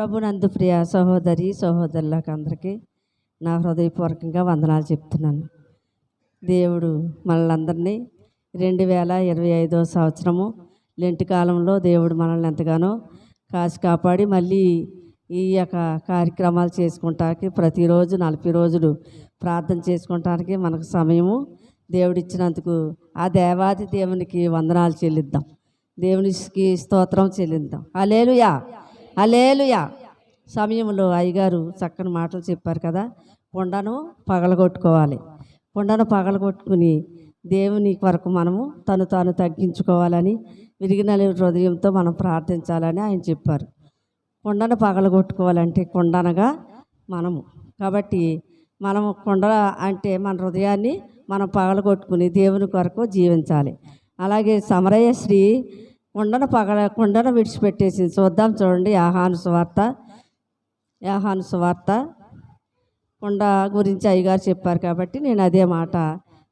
ప్రభునందు ప్రియ సహోదరి సహోదరులకు అందరికీ నా హృదయపూర్వకంగా వందనాలు చెప్తున్నాను. దేవుడు మనల్ని రెండు వేల ఇరవై ఐదో సంవత్సరము లెంటి కాలంలో దేవుడు మనల్ని ఎంతగానో కాచి కాపాడి మళ్ళీ ఈ యొక్క కార్యక్రమాలు చేసుకుంటానికి ప్రతిరోజు నలభై రోజులు ప్రార్థన చేసుకుంటానికి మనకు సమయము దేవుడిచ్చినందుకు ఆ దేవాది దేవునికి వందనాలు చెల్లిద్దాం. దేవునికి స్తోత్రం చెల్లిద్దాం. అలేలుయా అలేలుయా సమయంలో అయ్యగారు చక్కని మాటలు చెప్పారు కదా. కొండను పగలగొట్టుకోవాలి. కొండను పగలగొట్టుకుని దేవుని కొరకు మనము తను తాను తగ్గించుకోవాలని విరిగిన హృదయంతో మనం ప్రార్థించాలని ఆయన చెప్పారు. కొండను పగలగొట్టుకోవాలంటే కొండనగా మనము. కాబట్టి మనము కొండ అంటే మన హృదయాన్ని మనం పగలగొట్టుకుని దేవుని కొరకు జీవించాలి. అలాగే సమరయ్య శ్రీ కొండను పగల కొండను విడిచిపెట్టేసింది. చూద్దాం చూడండి యాహాను సువార్త. యాహాను సువార్త. కొండ గురించి అయ్యగారు చెప్పారు కాబట్టి నేను అదే మాట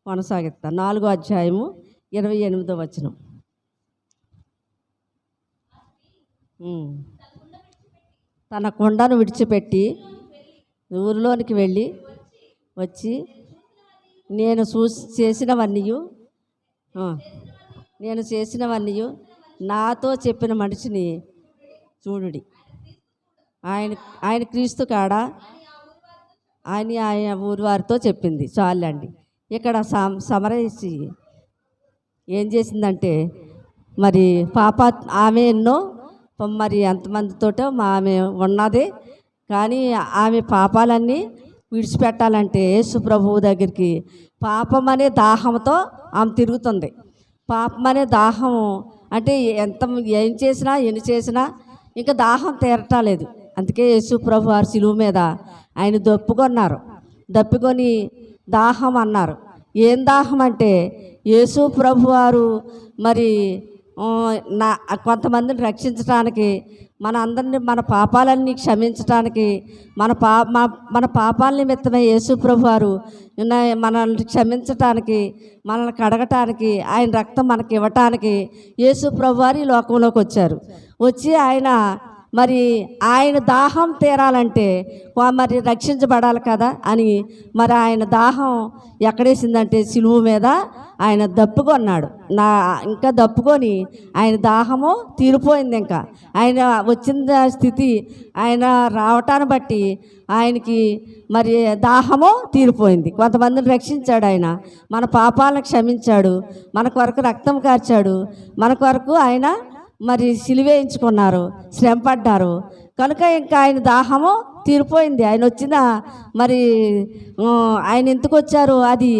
కొనసాగిస్తాను నాలుగో అధ్యాయము ఇరవై ఎనిమిదో వచనం. తన కొండను విడిచిపెట్టి ఊరిలోనికి వెళ్ళి వచ్చి నేను చూసి చేసినవన్నీ నేను చేసినవన్నీ నాతో చెప్పిన మనిషిని చూడుడి. ఆయన ఆయన క్రీస్తు కాడ ఆయన ఆయన ఊరి వారితో చెప్పింది. చాలండి. ఇక్కడ సమ సమరసి ఏం చేసిందంటే మరి పాప ఆమె ఎన్నో మరి ఎంతమందితోటో మా ఆమె ఉన్నది. కానీ ఆమె పాపాలన్నీ విడిచిపెట్టాలంటే యేసు ప్రభువు దగ్గరికి పాపం అనే దాహంతో ఆమె తిరుగుతుంది. పాపం అనే దాహం అంటే ఎంత ఏం చేసినా ఎన్ని చేసినా ఇంకా దాహం తీరటాలేదు. అందుకే యేసు ప్రభు వారు సిలువు మీద ఆయన దప్పుకొన్నారు. దప్పుకొని దాహం అన్నారు. ఏం దాహం అంటే యేసు ప్రభు వారు మరి నా కొంతమందిని రక్షించడానికి మన అందరినీ మన పాపాలన్నీ క్షమించడానికి మన పా మా- మన పాపాల నిమిత్తమే యేసుప్రభు వారు మనల్ని క్షమించటానికి మనల్ని కడగటానికి ఆయన రక్తం మనకి ఇవ్వటానికి యేసుప్రభు వారు ఈ లోకంలోకి వచ్చారు. వచ్చి ఆయన మరి ఆయన దాహం తీరాలంటే వా- మరి రక్షించబడాలి కదా అని మరి ఆయన దాహం ఎక్కడేసిందంటే సిలువు మీద ఆయన దప్పుకొన్నాడు. నా ఇంకా దప్పుకొని ఆయన దాహము తీరిపోయింది ఇంకా. ఆయన వచ్చిన స్థితి ఆయన రావటాన్ని బట్టి ఆయనకి మరి దాహము తీరిపోయింది. కొంతమందిని రక్షించాడు ఆయన. మన పాపాలను క్షమించాడు. మన కొరకు రక్తం కార్చాడు. మన కొరకు ఆయన మరి సిలివేయించుకున్నారు శ్రమపడ్డారు. కనుక ఇంకా ఆయన దాహము తీరిపోయింది. ఆయన వచ్చిన మరి ఆయన ఎందుకు వచ్చారు అది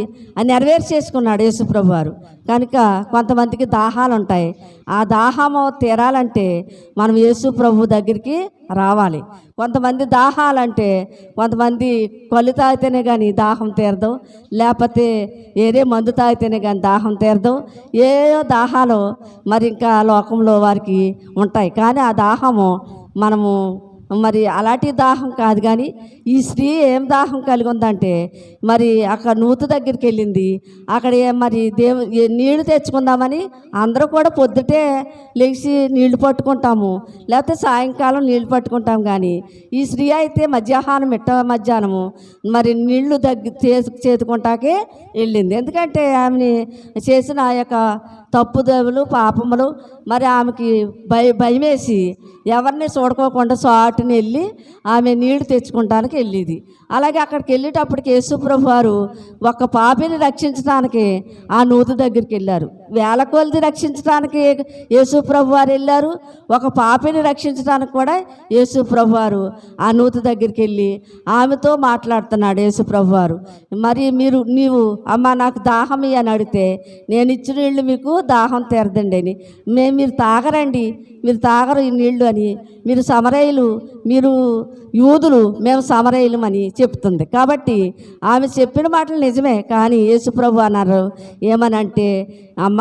నెరవేర్చి చేసుకున్నాడు యేసుప్రభు వారు కనుక కొంతమందికి దాహాలు ఉంటాయి ఆ దాహము తీరాలంటే మనం యేసు ప్రభు దగ్గరికి రావాలి. కొంతమంది దాహాలంటే కొంతమంది కళ్ళు తాగితేనే కానీ దాహం తీరదు. లేకపోతే ఏదే మందు తాగితేనే కానీ దాహం తీరదు. ఏయో దాహాలు మరి ఇంకా లోకంలో వారికి ఉంటాయి. కానీ ఆ దాహము మనము మరి అలాంటి దాహం కాదు కానీ ఈ స్త్రీ ఏం దాహం కలిగి ఉందంటే మరి అక్కడ నూతు దగ్గరికి వెళ్ళింది. అక్కడ మరి దేవు నీళ్ళు తెచ్చుకుందామని అందరూ కూడా పొద్దుటే లేచి నీళ్ళు పట్టుకుంటాము. లేకపోతే సాయంకాలం నీళ్ళు పట్టుకుంటాం కానీ ఈ స్త్రీ అయితే మధ్యాహ్నం మిట్ట మధ్యాహ్నము మరి నీళ్ళు దగ్గర చేతుకుంటాకే వెళ్ళింది. ఎందుకంటే ఆమెని చేసిన ఆ యొక్క తప్పుదవులు పాపములు మరి ఆమెకి భయ భయమేసి ఎవరిని చూడుకోకుండా చాటుని వెళ్ళి ఆమె నీళ్ళు తెచ్చుకుంటానికి వెళ్ళేది. అలాగే అక్కడికి వెళ్ళేటప్పటికి యేసుప్రభు వారు ఒక పాపిని రక్షించడానికి ఆ నూతు దగ్గరికి వెళ్ళారు. వేల కొలది రక్షించడానికి యేసుప్రభు వారు వెళ్ళారు. ఒక పాపిని రక్షించడానికి కూడా యేసుప్రభు వారు ఆ నూతి దగ్గరికి వెళ్ళి ఆమెతో మాట్లాడుతున్నాడు యేసుప్రభు వారు మరి మీరు నీవు అమ్మ నాకు దాహం అని అడిగితే నేను ఇచ్చిన నీళ్ళు మీకు దాహం తీరదండి అని. మేము మీరు తాగరండి మీరు తాగరు ఈ నీళ్ళు అని. మీరు సమరయులు మీరు యూదులు మేము సమరయులం అని చెప్తుంది. కాబట్టి ఆమె చెప్పిన మాటలు నిజమే కానీ యేసుప్రభు అన్నారు ఏమనంటే అమ్మ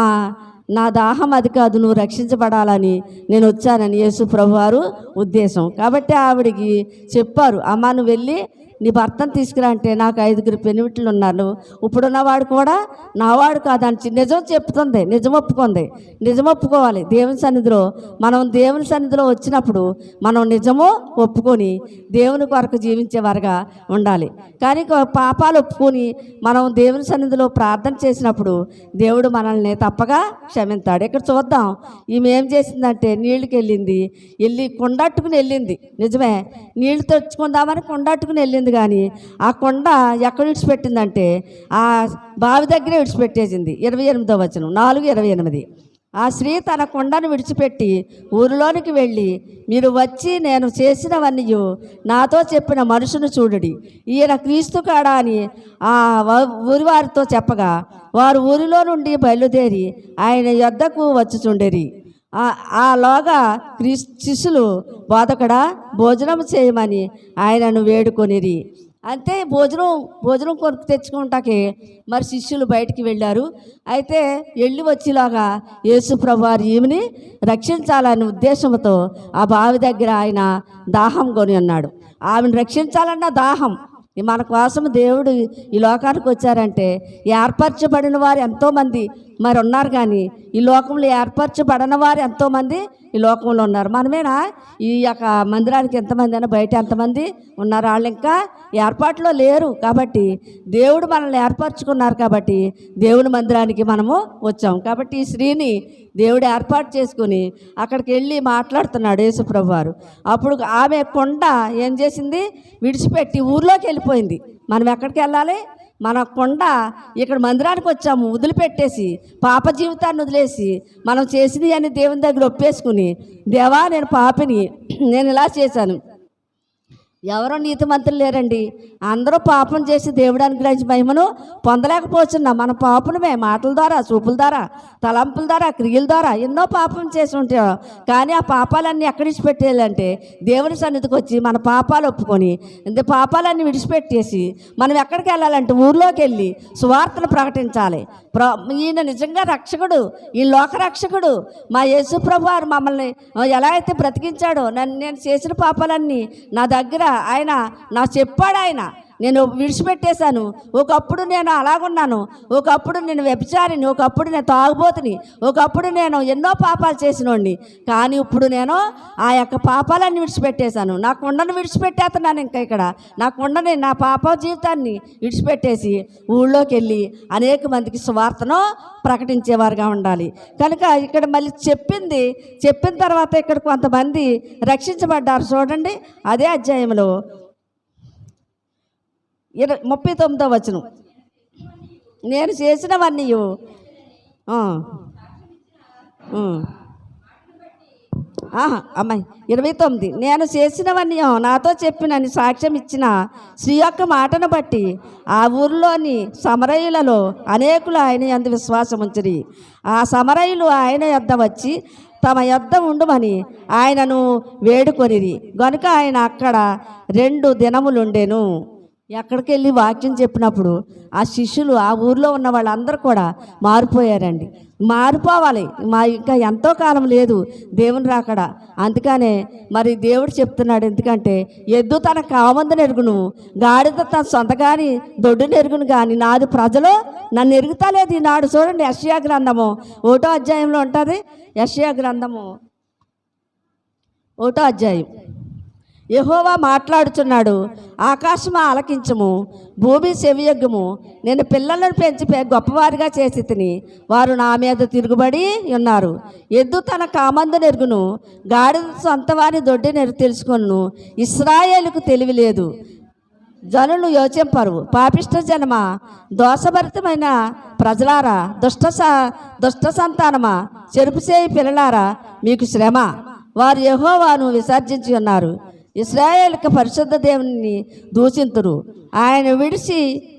నా దాహం అది కాదు నువ్వు రక్షించబడాలని నేను వచ్చానని యేసు ప్రభు వారు ఉద్దేశం. కాబట్టి ఆవిడికి చెప్పారు అమ్మ నువ్వు వెళ్ళి నీ భర్తను తీసుకురా అంటే నాకు ఐదుగురు పెనిమిట్లు ఉన్నారు. ఇప్పుడున్నవాడు కూడా నావాడు కాదని నిజం చెప్తుంది నిజం ఒప్పుకుంది. నిజం ఒప్పుకోవాలి. దేవుని సన్నిధిలో మనం దేవుని సన్నిధిలో వచ్చినప్పుడు మనం నిజము ఒప్పుకొని దేవుని కొరకు జీవించేవారుగా ఉండాలి. కానీ పాపాలు ఒప్పుకొని మనం దేవుని సన్నిధిలో ప్రార్థన చేసినప్పుడు దేవుడు మనల్ని తప్పగా క్షమించాడు. ఇక్కడ చూద్దాం ఈమె ఏం చేసిందంటే నీళ్ళకి వెళ్ళింది. వెళ్ళి కొండట్టుకుని వెళ్ళింది. నిజమే నీళ్ళు తెచ్చుకుందామని కొండట్టుకుని వెళ్ళింది. కానీ ఆ కొండ ఎక్కడ విడిచిపెట్టిందంటే ఆ బావి దగ్గరే విడిచిపెట్టేసింది. ఇరవై ఎనిమిదో వచనం నాలుగు ఇరవై ఎనిమిది. ఆ స్త్రీ తన కొండను విడిచిపెట్టి ఊరిలోనికి వెళ్ళి మీరు వచ్చి నేను చేసినవన్నీ నాతో చెప్పిన మనుషును చూడుడి. ఈయన క్రీస్తు కాడా అని ఆ వ- ఊరి వారితో చెప్పగా వారు ఊరిలో నుండి బయలుదేరి ఆయన యొద్దకు వచ్చుచుండేరి. ఆ- ఆ లోగా క్రీస్ శిష్యులు బోధకడా భోజనం చేయమని ఆయనను వేడుకొనిరి. అంతే భోజనం భోజనం కొరకు తెచ్చుకుంటాకే మరి శిష్యులు బయటికి వెళ్ళారు. అయితే వెళ్ళి వచ్చేలాగా యేసుప్రభు వారు ఈమెని రక్షించాలనే ఉద్దేశంతో ఆ బావి దగ్గర ఆయన దాహం కొని ఉన్నాడు ఆమెను రక్షించాలన్న దాహం మన కోసం దేవుడు ఈ లోకానికి వచ్చారంటే ఏర్పరచబడిన వారు ఎంతోమంది మరి ఉన్నారు కానీ ఈ లోకంలో ఏర్పరచబడిన వారు ఎంతోమంది ఈ లోకంలో ఉన్నారు. మనమేనా? ఈ యొక్క మందిరానికి ఎంతమంది అయినా బయట ఎంతమంది ఉన్నారు? వాళ్ళు ఇంకా ఏర్పాట్లో లేరు కాబట్టి దేవుడు మనల్ని ఏర్పరచుకున్నారు కాబట్టి దేవుని మందిరానికి మనము వచ్చాం. కాబట్టి ఈ స్త్రీని దేవుడు ఏర్పాటు చేసుకుని అక్కడికి వెళ్ళి మాట్లాడుతున్నాడు యేసుప్రభు వారు అప్పుడు ఆమె కొండ ఏం చేసింది? విడిచిపెట్టి ఊర్లోకి వెళ్ళిపోయింది. మనం ఎక్కడికి వెళ్ళాలి? మన కొండ ఇక్కడ మందిరానికి వచ్చాము వదిలిపెట్టేసి పాప జీవితాన్ని వదిలేసి మనం చేసింది అని దేవుని దగ్గర ఒప్పేసుకుని దేవా నేను పాపిని నేను ఇలా చేశాను. ఎవరో నీతిమంతులు లేరండి. అందరూ పాపం చేసి దేవుడు అనుగ్రహించి మహిమను పొందలేకపోతున్నాం మన పాపనమే మాటల ద్వారా చూపుల ద్వారా తలంపుల ద్వారా క్రియల ద్వారా ఎన్నో పాపం చేసి ఉంటాం. కానీ ఆ పాపాలన్నీ ఎక్కడి విడిచిపెట్టేయాలంటే దేవుని సన్నిధికి వచ్చి మన పాపాలు ఒప్పుకొని ఇంత పాపాలన్నీ విడిచిపెట్టేసి మనం ఎక్కడికి వెళ్ళాలంటే ఊర్లోకి వెళ్ళి సువార్తను ప్రకటించాలి. ప్ర ఈయన నిజంగా రక్షకుడు ఈ లోక రక్షకుడు. మా యేసు ప్రభు వారు మమ్మల్ని ఎలా అయితే బ్రతికించాడో నన్ను నేను చేసిన పాపాలన్నీ నా దగ్గర ఆయన నా చెప్పాడు ఆయన నేను విడిచిపెట్టేశాను. ఒకప్పుడు నేను అలాగున్నాను. ఒకప్పుడు నేను వ్యభిచారిని. ఒకప్పుడు నేను తాగుబోతుని. ఒకప్పుడు నేను ఎన్నో పాపాలు చేసినోడిని. కానీ ఇప్పుడు నేను ఆ యొక్క పాపాలన్నీ విడిచిపెట్టేశాను. నా కొండను విడిచిపెట్టేస్తున్నాను ఇంకా ఇక్కడ. నా కొండని నా పాప జీవితాన్ని విడిచిపెట్టేసి ఊళ్ళోకి వెళ్ళి అనేక మందికి సువార్తను ప్రకటించేవారుగా ఉండాలి. కనుక ఇక్కడ మళ్ళీ చెప్పింది చెప్పిన తర్వాత ఇక్కడ కొంతమంది రక్షించబడ్డారు. చూడండి అదే అధ్యాయంలో ఇర ముప్పై తొమ్మిదో వచనం. నేను చేసినవన్నీ ఆహా, అమ్మాయి ఇరవై తొమ్మిది. నేను చేసినవన్నీ నాతో చెప్పినని సాక్ష్యం ఇచ్చిన శ్రీ యొక్క మాటను బట్టి ఆ ఊరిలోని సమరయులలో అనేకులు ఆయన ఎందు విశ్వాసం ఉంచిరి. ఆ సమరయులు ఆయన యొద్ద వచ్చి తమ యొద్ద ఉండుమని ఆయనను వేడుకొనిరి. గనుక ఆయన అక్కడ రెండు దినములుండెను. ఎక్కడికి వెళ్ళి వాక్యం చెప్పినప్పుడు ఆ శిష్యులు ఆ ఊర్లో ఉన్న వాళ్ళందరూ కూడా మారిపోయారండి. మారిపోవాలి. మా ఇంకా ఎంతో కాలం లేదు దేవుని రాకడ. అందుకనే మరి దేవుడు చెప్తున్నాడు ఎందుకంటే ఎద్దు తన కామందని ఎరుగును గాడిద తన సొంతగాని దొడ్డుని ఎరుగును కానీ నాది ప్రజలు నన్ను ఎరుగుతలేదు ఈనాడు. చూడండి యషయా గ్రంథము. ఒకటో అధ్యాయంలో ఉంటుంది. యషయా గ్రంథము. ఒకటో అధ్యాయం. యహోవా మాట్లాడుచున్నాడు ఆకాశమా ఆలకించము భూమి చెవియొగ్గము నేను పిల్లలను పెంచి గొప్పవారిగా చేసి తిని వారు నా మీద తిరుగుబడి ఉన్నారు. ఎద్దు తన కామందు నెరుగును గాడిద సొంతవారి దొడ్డి నెరు తెలుసుకొను ఇస్రాయేలుకు తెలివి లేదు. జనులు యోచింపరు పాపిష్ట జనమ దోషభరితమైన ప్రజలారా దుష్ట దుష్ట సంతానమా చెరుపు చేయి పిల్లలారా మీకు శ్రమ. వారు యెహోవాను విసర్జించి ఉన్నారు. ఇస్రాయేల్కి పరిశుద్ధ దేవుని దూషింతురు. ఆయన విడిచి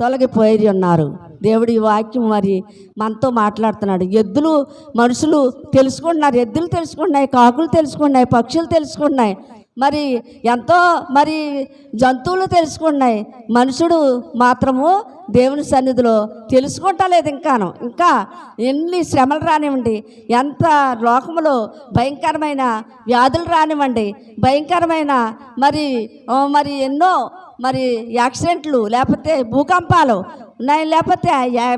తొలగిపోయి ఉన్నారు. దేవుడు ఈ వాక్యం మరి మనతో మాట్లాడుతున్నాడు. ఎద్దులు మనుషులు తెలుసుకుంటున్నారు. ఎద్దులు తెలుసుకుంటున్నాయి కాకులు తెలుసుకుంటున్నాయి పక్షులు తెలుసుకుంటున్నాయి. మరి ఎంతో మరి జంతువులు తెలుసుకున్నాయి మనుషుడు మాత్రము దేవుని సన్నిధిలో తెలుసుకుంటలేదు ఇంకాను. ఇంకా ఎన్ని శ్రమలు రానివ్వండి. ఎంత లోకములో భయంకరమైన వ్యాధులు రానివ్వండి. భయంకరమైన మరి మరి ఎన్నో మరి యాక్సిడెంట్లు లేకపోతే భూకంపాలు ఉన్నాయి లేకపోతే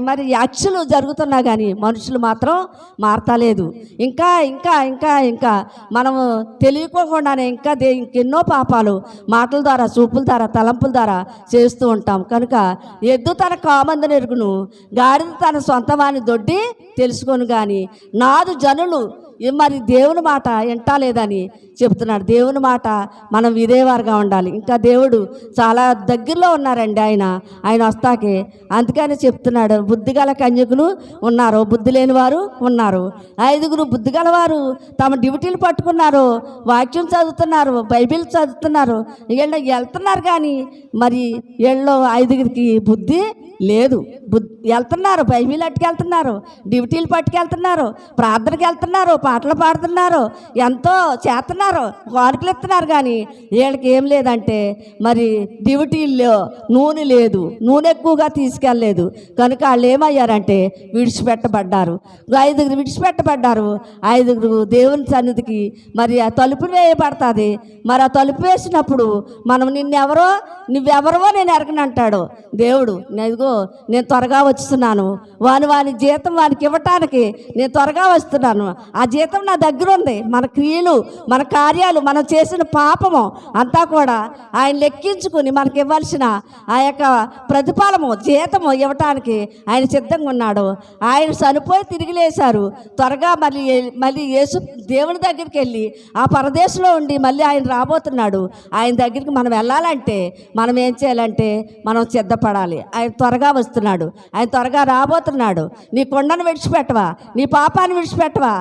మరి యాక్చులు జరుగుతున్నా కానీ మనుషులు మాత్రం మారతలేదు. ఇంకా ఇంకా ఇంకా ఇంకా మనము తెలియకోకుండానే ఇంకా దే ఇంకెన్నో పాపాలు మాటల ద్వారా చూపుల ద్వారా తలంపుల ద్వారా చేస్తూ ఉంటాం. కనుక ఎద్దు తన కామందు ఎరుగును గాడిద తన సొంతమాని దొడ్డి తెలుసుకొని కానీ నాదు జనులు మరి దేవుని మాట వింటాలేదని చెప్తున్నాడు. దేవుని మాట మనం వినేవారుగా ఉండాలి. ఇంకా దేవుడు చాలా దగ్గరలో ఉన్నారండి ఆయన. ఆయన వస్తాకే. అందుకని చెప్తున్నాడు బుద్ధిగల కన్యకులు ఉన్నారు బుద్ధి లేని వారు ఉన్నారు. ఐదుగురు బుద్ధిగల వారు తమ డ్యూటీలు పట్టుకున్నారు వాక్యం చదువుతున్నారు బైబిల్ చదువుతున్నారు. వీళ్ళు వెళ్తున్నారు కానీ మరి వీళ్ళు ఐదుగురికి బుద్ధి లేదు. బుద్ధి వెళ్తున్నారు బైబిల్ అట్టుకెళ్తున్నారు డ్యూటీలు పట్టుకెళ్తున్నారు ప్రార్థనకి వెళ్తున్నారు పాటలు పాడుతున్నారు ఎంతో చేస్తున్నారు వారికలు ఇస్తున్నారు కానీ వీళ్ళకి ఏం లేదంటే మరి డ్యూటీల్లో నూనె లేదు నూనె ఎక్కువగా తీసుకెళ్ళలేదు. కనుక వాళ్ళు ఏమయ్యారంటే విడిచిపెట్టబడ్డారు. ఐదుగురు విడిచిపెట్టబడ్డారు. ఐదుగురు దేవుని సన్నిధికి మరి ఆ తలుపు వేయబడుతుంది. మరి ఆ తలుపు వేసినప్పుడు మనం నిన్నెవరో నువ్వెవరో నేను ఎరగనంటాడు దేవుడు ఇదిగో నేను త్వరగా వస్తున్నాను వాని వాని జీతం వానికి ఇవ్వటానికి నేను త్వరగా వస్తున్నాను. ఆ జీతం నా దగ్గర ఉంది. మన క్రియలు మన కార్యాలు మనం చేసిన పాపము అంతా కూడా ఆయన లెక్కించుకుని మనకి ఇవ్వాల్సిన ఆ యొక్క ప్రతిఫలము జీతము ఇవ్వటానికి ఆయన సిద్ధంగా ఉన్నాడు. ఆయన చనిపోయి తిరిగి లేశారు. త్వరగా మళ్ళీ మళ్ళీ యేసు దేవుని దగ్గరికి వెళ్ళి ఆ పరదేశంలో ఉండి మళ్ళీ ఆయన రాబోతున్నాడు. ఆయన దగ్గరికి మనం వెళ్ళాలంటే మనం ఏం చేయాలంటే మనం సిద్ధపడాలి. ఆయన త్వరగా వస్తున్నాడు. ఆయన త్వరగా రాబోతున్నాడు. నీ కొండను విడిచిపెట్టవా? నీ పాపాన్ని విడిచిపెట్టవా?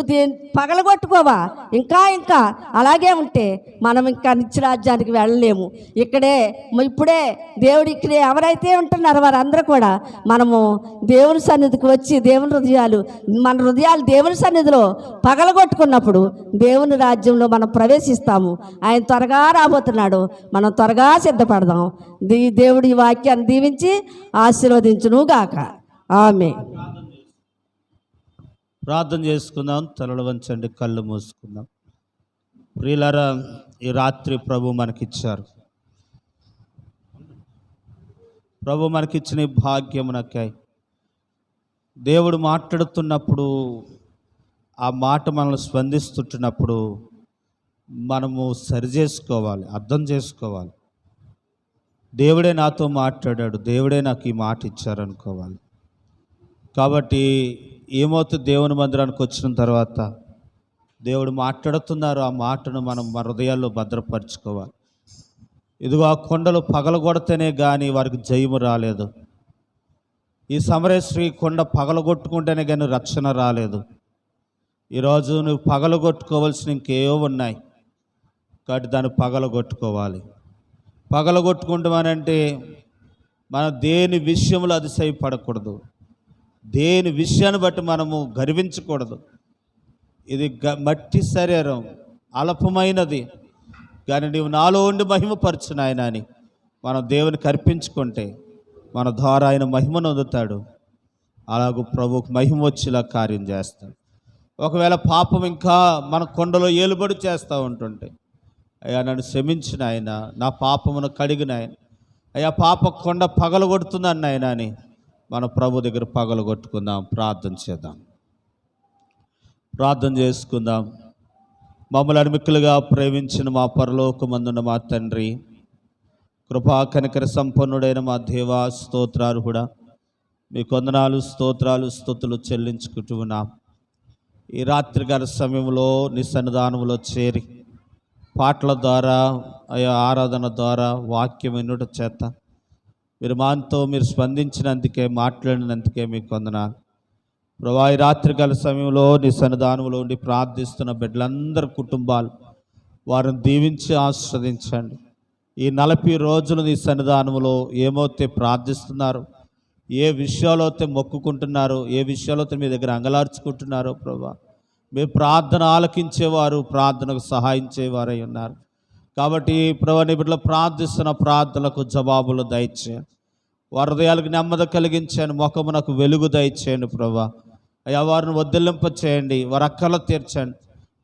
నువ్వు దీని పగలగొట్టుకోవా? ఇంకా ఇంకా. అలాగే ఉంటే మనం ఇంకా నిత్యరాజ్యానికి వెళ్ళలేము. ఇక్కడే ఇప్పుడే దేవుడు ఇక్కడే ఎవరైతే ఉంటున్నారో వారందరూ కూడా మనము దేవుని సన్నిధికి వచ్చి దేవుని హృదయాలు మన హృదయాలు దేవుని సన్నిధిలో పగలగొట్టుకున్నప్పుడు దేవుని రాజ్యంలో మనం ప్రవేశిస్తాము. ఆయన త్వరగా రాబోతున్నాడు. మనం త్వరగా సిద్ధపడదాం. దీ దేవుడి ఈ వాక్యాన్ని దీవించి ఆశీర్వదించునుగాక. ఆమె ప్రార్థన చేసుకుందాం తలలు వంచండి కళ్ళు మూసుకుందాం. ప్రియులరా ఈ రాత్రి ప్రభు మనకిచ్చారు. ప్రభు మనకిచ్చిన భాగ్యం భాగ్యమునకై దేవుడు మాట్లాడుతున్నప్పుడు ఆ మాట మనల్ని స్పందిస్తుంటున్నప్పుడు మనము సరిచేసుకోవాలి అర్థం చేసుకోవాలి. దేవుడే నాతో మాట్లాడాడు దేవుడే నాకు ఈ మాట ఇచ్చారనుకోవాలి. కాబట్టి ఏమవుతుంది దేవుని మందిరానికి వచ్చిన తర్వాత దేవుడు మాట్లాడుతున్నారు ఆ మాటను మనం మన హృదయాల్లో భద్రపరచుకోవాలి. ఇదిగో ఆ కొండలు పగలగొడితేనే కానీ వారికి జయము రాలేదు. ఈ సమరేశ్వరి కొండ పగలగొట్టుకుంటేనే కానీ రక్షణ రాలేదు. ఈరోజు నువ్వు పగలగొట్టుకోవాల్సిన ఇంకేవో ఉన్నాయి. కాబట్టి దాన్ని పగలగొట్టుకోవాలి. పగలగొట్టుకుంటామనంటే మనం దేని విషయంలో అతిశయపడకూడదు. దేని విషయాన్ని బట్టి మనము గర్వించకూడదు. ఇది గ మట్టి శరీరం అల్పమైనది. కానీ నీవు నాలో ఉండి మహిమపరచు నాయన అని మనం దేవుని కర్పించుకుంటే మన ద్వారా ఆయన మహిమను అందుతాడు. అలాగూ ప్రభుకు మహిమ వచ్చేలా కార్యం చేస్తాడు. ఒకవేళ పాపం ఇంకా మన కొండలో ఏలుబడి చేస్తూ ఉంటుంటే అయ్యా నన్ను క్షమించిన ఆయన నా పాపమును కడిగిన ఆయన అయ్యా పాప కొండ పగలగొడుతుందన్న ఆయన అని మన ప్రభు దగ్గర పగలగొట్టుకుందాం ప్రార్థన చేద్దాం. ప్రార్థన చేసుకుందాం. మమ్మల్ని అడిమిక్కులుగా ప్రేమించిన మా పరలోకమందున్న మా తండ్రి కృపా కనికర సంపన్నుడైన మా దేవా స్తోత్రాలు కూడా మీ కొందనాలు స్తోత్రాలు స్థుతులు చెల్లించుకుంటూ ఉన్నాం. ఈ రాత్రి గారి సమయంలో నీ సన్నిధానంలో చేరి పాటల ద్వారా అయా ఆరాధన ద్వారా వాక్యం ఎన్నుట చేత మీరు మాతో మీరు స్పందించినందుకే మాట్లాడినందుకే మీకు కొందనాలు ప్రభా ఈ రాత్రికాల సమయంలో నీ సన్నిధానంలో ఉండి ప్రార్థిస్తున్న బిడ్డలందరి కుటుంబాలు వారిని దీవించి ఆస్వాదించండి ఈ నలభై రోజులు నీ సన్నిధానంలో ఏమవుతే ప్రార్థిస్తున్నారు ఏ విషయాలు అయితే మొక్కుకుంటున్నారో ఏ విషయాలు అయితే మీ దగ్గర అంగలార్చుకుంటున్నారో ప్రభా మీ ప్రార్థన ఆలకించేవారు ప్రార్థనకు సహాయం చేయవారై ఉన్నారు. కాబట్టి ప్రభు బిడ్డలు ప్రార్థిస్తున్న ప్రార్థనలకు జవాబులు దయచేయండి. వరదయాలకు నెమ్మది కలిగించండి ముఖమునకు వెలుగు దయచేయండి ప్రభా అయ్యా వారిని వదిలింప చేయండి వారి అక్కలు తీర్చండి.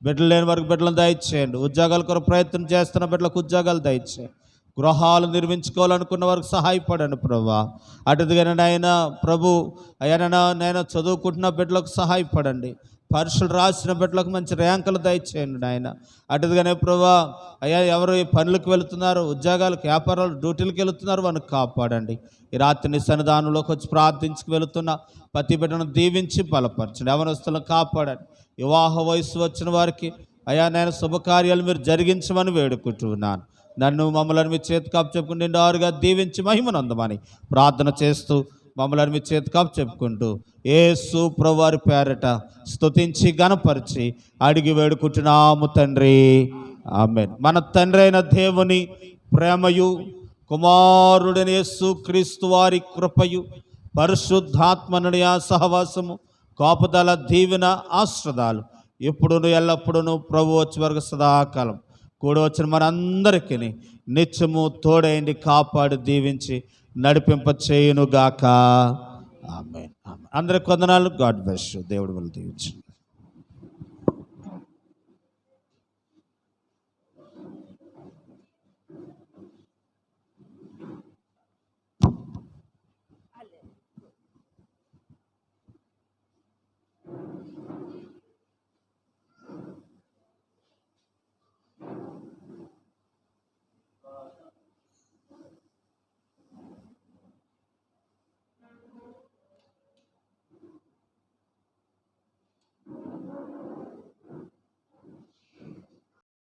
బిడ్డలు లేని వారికి బిడ్డలను దయచేయండి. ఉద్యోగాల కొరకు ప్రయత్నం చేస్తున్న బిడ్డలకు ఉద్యోగాలు దయచేయండి. గృహాలు నిర్మించుకోవాలనుకున్న వారికి సహాయపడండి ప్రభా అటుదిగానే నాయన ప్రభు అయ్యా నేను చదువుకుంటున్న బిడ్డలకు సహాయపడండి. పరీక్షలు రాసిన బిడ్డలకు మంచి ర్యాంకులు దయచేయండి నాయన. అటుదిగానే ప్రభా అయ్యా ఎవరు ఈ పనులకు వెళుతున్నారు ఉద్యోగాలకు వ్యాపారాలు డ్యూటీలకు వెళుతున్నారు వారిని కాపాడండి. ఈ రాత్రిని సన్నిధానంలోకి వచ్చి ప్రార్థించుకు వెళుతున్న ప్రతి బిడ్డను దీవించి బలపరచండి. యవనస్తులను కాపాడండి. వివాహ వయసు వచ్చిన వారికి అయ్యా నేను శుభకార్యాలు మీరు జరిగించమని వేడుకుంటున్నాను. నన్ను మమ్మల్ని మీ చేతి కాపు చెప్పుకుని నిండారుగా దీవించి మహిమనందమని ప్రార్థన చేస్తూ మమ్మల్ని మీ చేతి కాపు చెప్పుకుంటూ ఏసు ప్రభువారి పేరట స్తుతించి గణపరిచి అడిగి వేడుకుంటున్నాము తండ్రి. ఆమె మన తండ్రి అయిన దేవుని ప్రేమయు కుమారుడని యేసు క్రీస్తు వారి కృపయు పరిశుద్ధాత్మనుడి ఆ సహవాసము కాపుదల దీవెన ఆశ్రదాలు ఎప్పుడును ఎల్లప్పుడును ప్రభు వచ్చి వరకు సదాకాలం. కూడి వచ్చిన మనందరికీ నిత్యము తోడైండి కాపాడి దీవించి నడిపింప చేయునుగాక ఆమె అందరికి కొందనాలు గాడ్ బెస్ట్ దేవుడు వాళ్ళు దీవించండి